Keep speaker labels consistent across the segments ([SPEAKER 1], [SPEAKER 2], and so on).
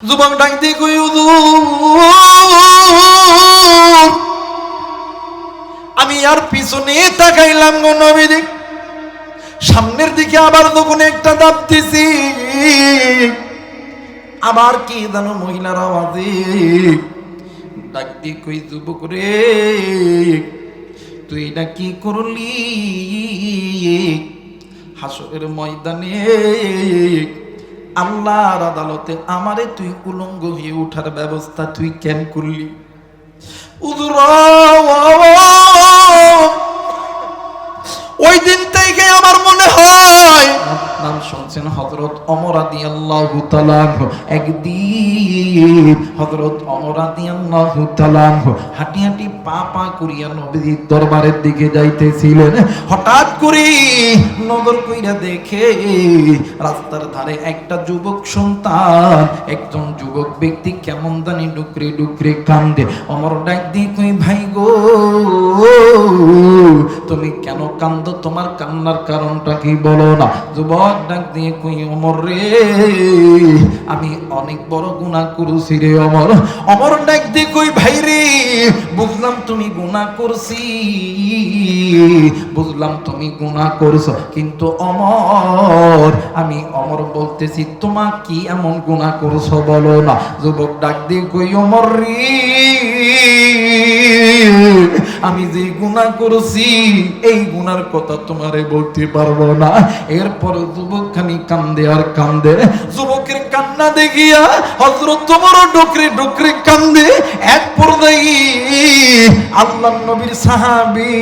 [SPEAKER 1] যুবক ডাক দিয়ে কই আমি আর পিছনে তাকাইলাম গো নবীজি। সামনের দিকে আবার দোকানে একটা দাপ দিছি আবার কি জানো মহিলার আওয়াজে ডাক দিয়ে কই, যুবক রে, তুই এটা কি করলি? হাসরের ময়দানে আল্লাহর আদালতে আমারে তুই উলঙ্গ হয়ে ওঠার ব্যবস্থা তুই কেন করলি? ওই দিন থেকে আমার মনে হয় নাম শুনছেন হজরত অমরাদি আল্লাহ একদিন হজরত অমরাদি আল্লাহ হাঁটি হাঁটি পা পা করিয়া নবীর দরবারের দিকে যাইতেছিলেন। হঠাৎ করে নগর কইরা দেখে রাস্তার ধারে একটা যুবক সন্তান, একজন যুবক ব্যক্তি কেমন জানি ডুকরে ডুকরে কান্দে। অমর ডাক দিয়ে কই ভাই গো, তুমি কেন কান্দ? তোমার কান্নার কারণটা কি বলো না? যুবক ডাক দিয়ে কই, অমর রে, আমি অনেক বড় গুনাহ করেছি রে অমর। অমর ডাক দিয়ে কই, ভাই রে, বুঝলাম তুমি গুনাহ করছি, বুঝলাম তুমি গুনাহ করছ, কিন্তু অমর, আমি অমর বলতেছি তোমা কি এমন গুনাহ করছ বলো না? যুবক ডাক দিয়ে কই, অমর রে আমি যে গুণা করছি, এই গুনার কথা তোমারে বলতে পারব না। এরপর যুবক খানি কান্দে আর কান্দে যুবকের কান্না দেখিয়া হজরত তোমারও ডুকরে ডুকরে কান্দে। এক পর্যায়ে আল্লাহ নবীর সাহাবি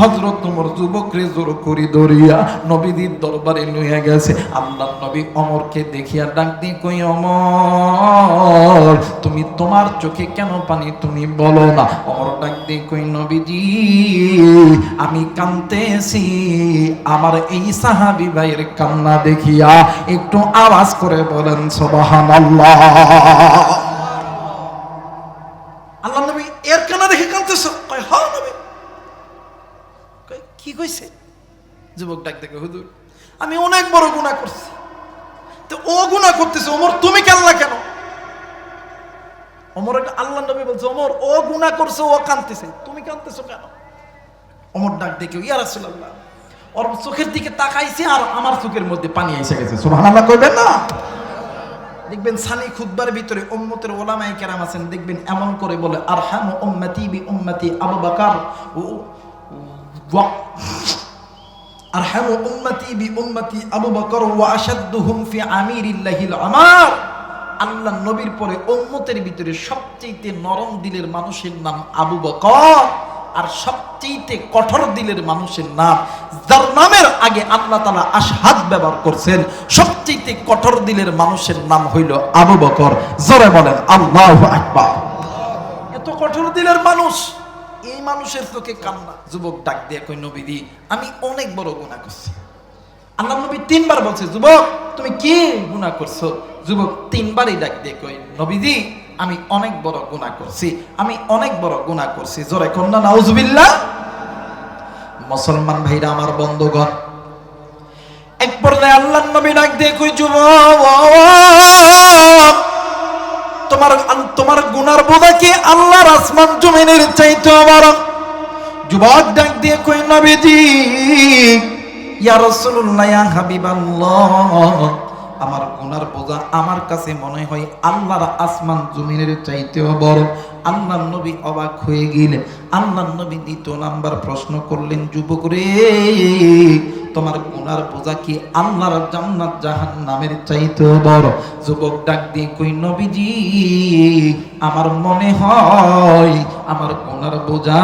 [SPEAKER 1] হজরত তোমার যুবকরে জোর করি ধরিয়া নবীদের দরবারে গেছে। আল্লাহ নবী অমরকে দেখিয়া ডাক কই অমর, তুমি তোমার চোখে কেন পানি তুমি বলো না? অমর ডাক দিয়ে কই নবীজি আমি কানতেছি। আমার এই সাহাবি ভাইয়ের কান্না দেখিয়া একটু আওয়াজ করে বলেন সবাহান আল্লাহ আল্লাহ নবী এর কান্না দেখে হ্যাঁ কি কইছে? যুবক ডাক দেখে, হুজুর, আমি অনেক বড় গুনাহ করছি। তো ও গুনাহ করতেছে, ওমর, তুমি কান্না কেন? অমর একটা আল্লাহ নবী বলছে, অমর, ও গুনাহ করছে, ও কানতেছে তুমি কানতেছো কেন? অমর ডাক দেখে ইয়া রাসূলুল্লাহ। ওর চোখের দিকে তাকাইছে আর আমার চোখের মধ্যে পানি এসে গেছে। সুবহানাল্লাহ কইবেন না? দেখবেন সানি খুতবার ভিতরে উম্মতের ওলামায়ে কেরাম আছেন, দেখবেন এমন করে বলে, আরহাম উম্মতি বি উম্মতি আবু বকর। আরহামু উম্মতি বি উম্মতি আবু বকর, ওয়া আশাদ্দুহুম ফি আমিরিল্লাহিল আমার। আল্লাহ নবীর পরে উম্মতের ভিতরে সবচেয়ে নরম দিলের মানুষের নাম আবু বকর, আর সবচেয়ে কঠোর দিলের মানুষের নাম যার নামের আগে আল্লাহ তালা আশহাদ ব্যবহার করছেন সবচেয়ে কঠোর দিলের মানুষের নাম হইল আবু বকর। জোরে বলেন, আল্লাহ আকবার। এত কঠোর দিলের মানুষ, এই মানুষের চোখে কান্না। যুবক ডাক দিয়ে কই নবীদি আমি অনেক বড় গুনাহ করছি। আল্লাহ নবী তিনবার বলছে, যুবক, তুমি কি গুনাহ করছ? যুবক তিনবারই ডাক দিয়ে কই নবীদি আমি অনেক বড় গুনাহ করছি, আমি অনেক বড় গুনাহ করছি। জোরে কন্যা নাউজুবিল্লাহ। মুসলমান ভাইরা আমার বন্ধুগণ, এক পর্যায়ে আল্লাহ নবী ডাক দিয়ে কই যুবক, তোমার তোমার গুনার বোঝা কি আল্লাহর আসমান জমিনের চাইতে আমার যুবক ডাক দিয়ে কই নবীজি আমার গুনার বোঝা আমার কাছে মনে হয় আল্লাহর আসমান জমিনের চাইতেও বড়। আল্লাহ নবী অবাক হয়ে গেলেন। আল্লাহ নবী দ্বিতীয় নাম্বার প্রশ্ন করলেন, যুবক রে, তোমার গুনার বোঝা কি আল্লাহর জান্নাত জাহান নামের চাইতেও বড়? যুবক ডাক দিয়ে কই নবীজি, আমার মনে হয় আমার গুনার বোঝা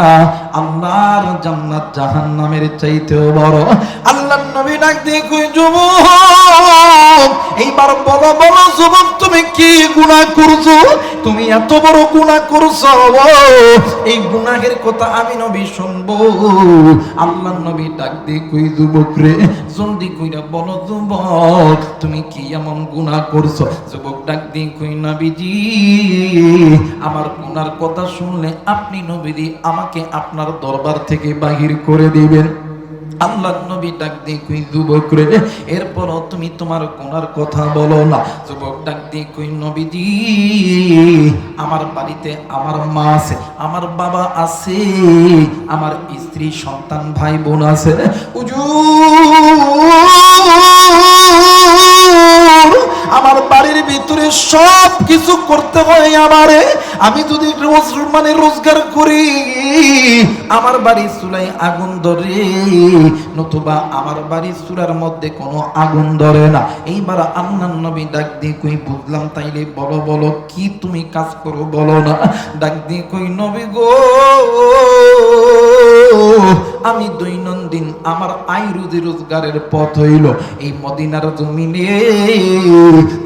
[SPEAKER 1] আল্লাহর জান্নাত জাহান নামের চাইতেও বড়। আল্লাহ নবী ডাক দিয়ে কই যুবক, এইবার বলো বলো যুবক, তুমি কি গুনাহ করছ? তুমি এত বড় গুনাহ করছ এই গুনাহের কথা আমি নবী শুনব। আল্লাহ নবী ডাক দিয়ে কই যুবক রে, জলদি কইরা বলো, যুবক, তুমি কি এমন গুনাহ করছ? যুবক ডাক দিয়ে কই নবীজি, আমার গুনার কথা শুনলে আপনি নবীজি আমাকে আপনার দরবার থেকে বাহির করে দিবেন। আল্লাহ নবী ডাক দিয়ে যুবক রে তুমি তোমার কোনার কথা বলো না। যুবক ডাক দিয়ে আমার বাড়িতে আমার মা আছে, আমার বাবা আছে, আমার স্ত্রী, সন্তান, ভাই, বোন আছে। হুজুর ভিতরে সব কিছু করতে হয় আমারে। আমি যদি রোজ মানে রোজগার করি, আমার বাড়ি চুলাই আগুন ধরে, নতুবা আমার বাড়ি চুলার মধ্যে কোনো আগুন ধরে না। এইবার আন্নান নবী ডাক দিয়ে কই, বুঝলাম তাইলে বলো বলো, কি তুমি কাজ করো বলো না? ডাক দিয়ে কই, নবী গো আমি দৈনন্দিন আমার আয় রুজি রোজগারের পথ হইল এই মদিনার জমিনে।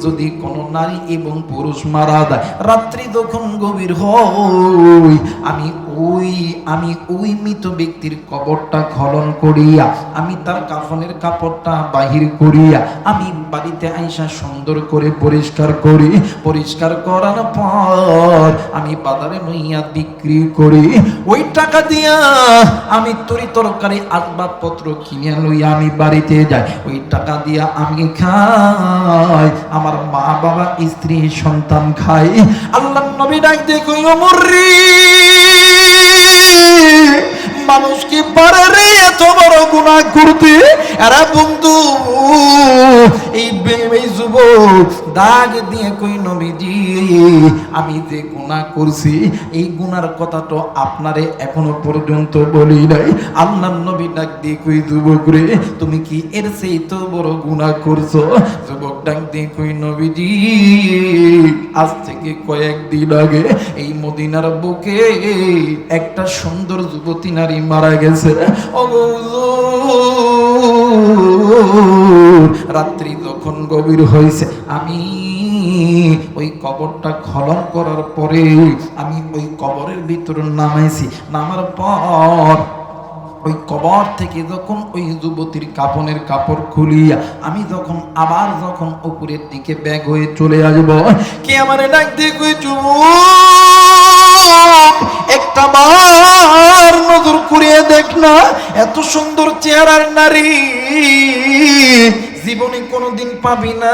[SPEAKER 1] যদি কোন নারী এবং পুরুষ মারা যায়, রাত্রি যখন গভীর হয়, আমি ওই, আমি ওই মৃত ব্যক্তির কবরটা খনন করিয়া, আমি তার কাফনের কাপড়টা বাহির করিয়া, আমি বাড়িতে আইসা সুন্দর করে পরিষ্কার করি। পরিষ্কার করার পর আমি বাজারে নইয়া বিক্রি করি। ওই টাকা দিয়া আমি তরি তরকারি, আসবাবপত্র কিনে লইয়া আমি বাড়িতে যাই। ওই টাকা দিয়া আমি খাই, আমার মা বাবা, স্ত্রী, সন্তান খাই। আল্লাহ নবী ডাক অমরি মানুষ কি পারে রে এত বড় গুণা করতে। এরা বন্ধু এই যুবক দাগ দিয়ে কই নবীজি? আমি যে গুণা করছি, এই গুনার কথা তো আপনারে এখনও পর্যন্ত বলি নাই। আল্লাহ নবী ডাক দিয়ে কই, যুবক রে, তুমি কি এর সেই তো বড় গুণা করছ? যুবক ডাক দিয়ে কই, নবীজি, আজ থেকে কয়েকদিন আগে এই মদিনার বুকে একটা সুন্দর যুবতী নারী মারা গেছে। রাত্রি যখন গভীর হয়েছে আমি ওই কবরটা খনন করার পরে আমি ওই কবরের ভিতর নামাইছি। নামার পর ওই কবর থেকে যখন ওই যুবতীর কাপনের কাপড় খুলিয়া আমি যখন আবার যখন উপরের দিকে ব্যাগ হয়ে চলে আসব, কে আমার ডাক যুবক, একটা বার নজর কুড়িয়ে দেখ না, এত সুন্দর চেহারার নারী জীবনে কোনোদিন পাবি না।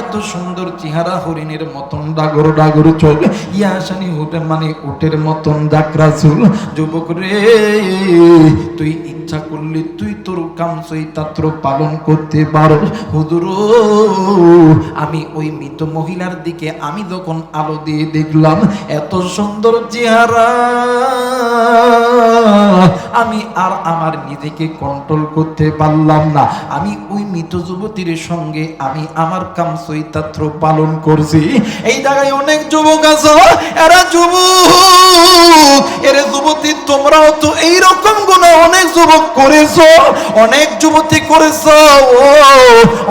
[SPEAKER 1] এত সুন্দর চেহারা হরিণের মতন ডাগর ডাগর চোখ। ইয়াসানি উঠে মানে উটের মতন ডাকরা চুল যুবক রে, তুই ইচ্ছা করলে তুই তোর কাম তাত্র পালন করতে পারো। হুজুর, আমি ওই মৃত মহিলার দিকে আমি যখন আলো দিয়ে দেখলাম, এত সুন্দর চেহারা। আমি আর আমার নিজেকে কন্ট্রোল করতে পারলাম না। আমি ওই মৃত যুবতীর সঙ্গে আমি আমার কাম চৈতাত্র পালন করছি। এই জায়গায় অনেক যুবক আছো, এরা যুবক, এরে যুবতী, তোমরাও তো এইরকম গুণ অনেক যুবক করেছ, অনেক যুবতী করেছ ও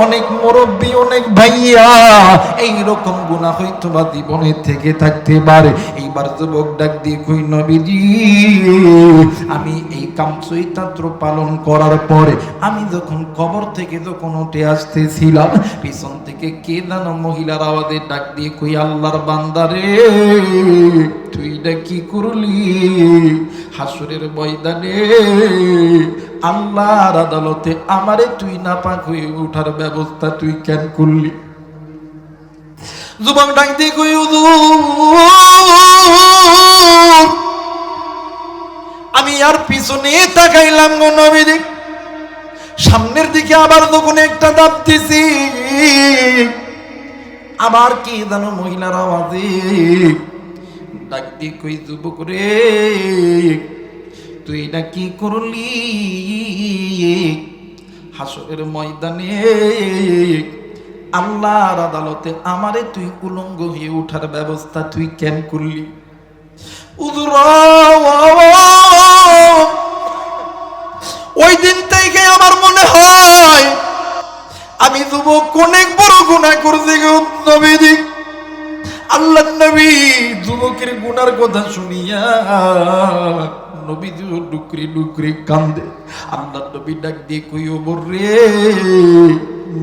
[SPEAKER 1] অনেক মুরব্বী, অনেক ভাইয়া, এইরকম গুণা হয়তো বা জীবনে থেকে থাকতে পারে। এইবার যুবক ডাক দিয়ে কই নবীজি, আমি এই কামচৈতাত্র পালন করার পরে আমি যখন কবর থেকে যখন উঠে আসতেছিলাম পিছন থেকে কে দানো মহিলার আওয়াজে ডাক দিয়ে কই আল্লাহর বান্দারে তুই এটা কি করলি? হাসুরের ময়দানে আল্লাহর আদালতে আমারে তুই নাপাক হয়ে ওঠার ব্যবস্থা তুই কেন করলি? যুবক ডাক দিয়ে কই "হুজুর, আমি আর পিছনে তাকাইলাম গো সামনের দিকে আবার যখন একটা দাপ দিছি। আবার কি জানো মহিলার আওয়াজে ডাক দিয়ে কই, যুবক রে, তুই এটা কি করলি? হাসরের ময়দানে আল্লাহর আদালতে আমারে তুই উলঙ্গ হয়ে ওঠার ব্যবস্থা তুই কেন করলি? ওই দিন থেকে আমার মনে হয়, আমি যুবক, অনেক বড় গুণা করছি নবীজি। আল্লাহ নবী যুবকের গুনার কথা শুনিয়া নবী ডুকরি ডুকরি কান্দে। আল্লাহ নবী ডাক দিয়ে কই ওবর রে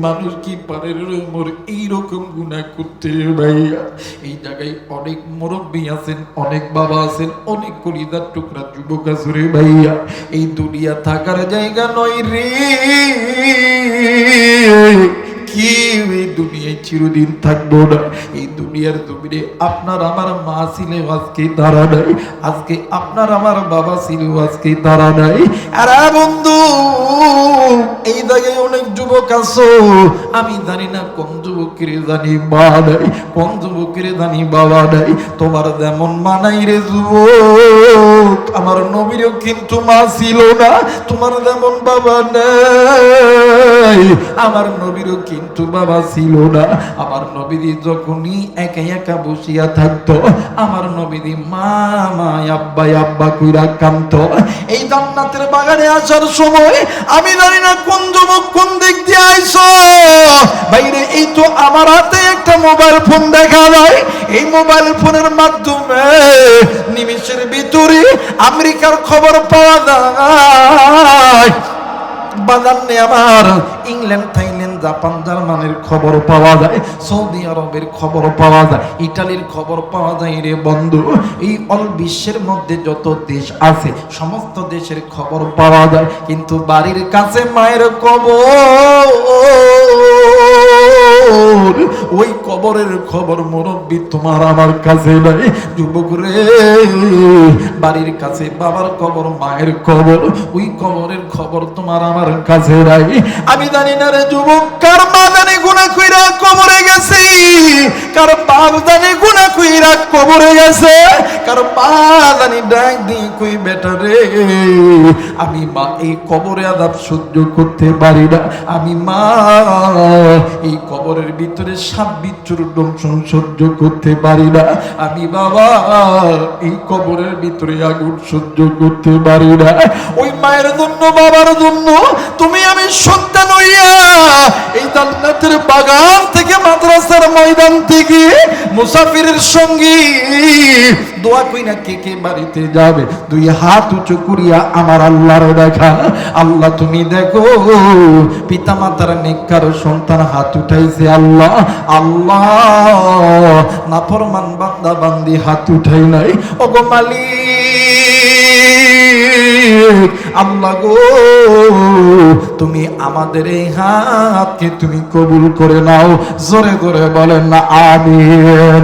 [SPEAKER 1] মানুষ কি পারে মোর এইরকম গুণা করতে ভাইয়া। এই জায়গায় অনেক মুরব্বী আছেন, অনেক বাবা আছেন, অনেক কলিদার টুকরা যুবক আছে ভাইয়া। এই দুনিয়া থাকার জায়গা নয় রে। এই দুনিয়ায় চিরদিন থাকব না। এই দুনিয়ার জমিনে আপনার আমার মা ছিল, আজকে নাই। আজকে আপনার আমার বাবা ছিল, আজকে নাই। আরে বন্ধু, এই জায়গায় অনেক যুবক আছো। আমি জানি না কোন যুবকের জানি মা নাই, কোন যুবকের জানি বাবা নাই। তোমার যেমন মানাই রে যুবক, আমার নবীরও কিন্তু মা ছিল না, তোমার যেমন বাবা নাই। আমার নবীরও কিন্তু বাবা ছিল না। আমার নবীদি যখনই একা একা বসিয়া থাকতো, আমার নবীদি মা মা আব্বা আব্বা কইরা কান্ত এই জান্নাতের বাগানে আসার সময় আমি জানি না কোন যুবক কোন দিক দিয়ে আইছো বাইরে এই তো আমার হাতে একটা মোবাইল ফোন দেখা যায়। এই মোবাইল ফোনের মাধ্যমে নিমিষের ভিতরে আমেরিকার খবর পাওয়া যায়। বাজার নেই আমার, ইংল্যান্ড থাইল্যান্ড জাপান জার্মানির খবর পাওয়া যায়, সৌদি আরবের খবর পাওয়া যায়, ইটালির খবর পাওয়া যায় রে বন্ধু। এই অল বিশ্বের মধ্যে যত দেশ আছে, সমস্ত দেশের খবর পাওয়া যায়, কিন্তু বাড়ির কাছে মায়ের কবর ওই কবরের খবর মুরব্বী তোমার আমার কাছে নাই। যুবক রে, বাড়ির কাছে বাবার কবর, মায়ের কবর, ওই কবরের খবর তোমার আমার কাছে নাই। আমি জানি না রে যুবক, কার মা জানি গুণা কইরা কবরে গেছে? কার বাপ জানি গুণা কইরা কবরে গেছে? কার মা জানি ডাক দিয়ে কই, বেটা রে, আমি মা, এই কবরে আদাব সহ্য করতে পারি না। আমি মা, এই কবরের ভিতরে সাপ বিচ্ছুর দংশন সহ্য করতে পারি না। আমি বাবা, এই কবরের ভিতরে আগুন সহ্য করতে পারি না। ওই মায়ের জন্য, বাবার জন্য তুমি আমি সন্তান হইয়া এই জান্নাতের বাগান থেকে, মাদ্রাসার ময়দান থেকে মুসাফিরের সঙ্গী দোয়া কইনা কে কে বাড়িতে যাবে? দুই হাত উঁচু করিয়া আমার আল্লাহর দেখা। আল্লাহ তুমি দেখো পিতা মাতার নেককার সন্তান হাত উঠাইছে। আল্লাহ আল্লাহ। নাফরমান বান্দা বান্দি হাত উঠাই নাই। ওগো মালিক, আল্লাহ গো, তুমি আমাদের এই হাতকে তুমি কবুল করে নাও। জোরে জোরে বলেন না, আমিন।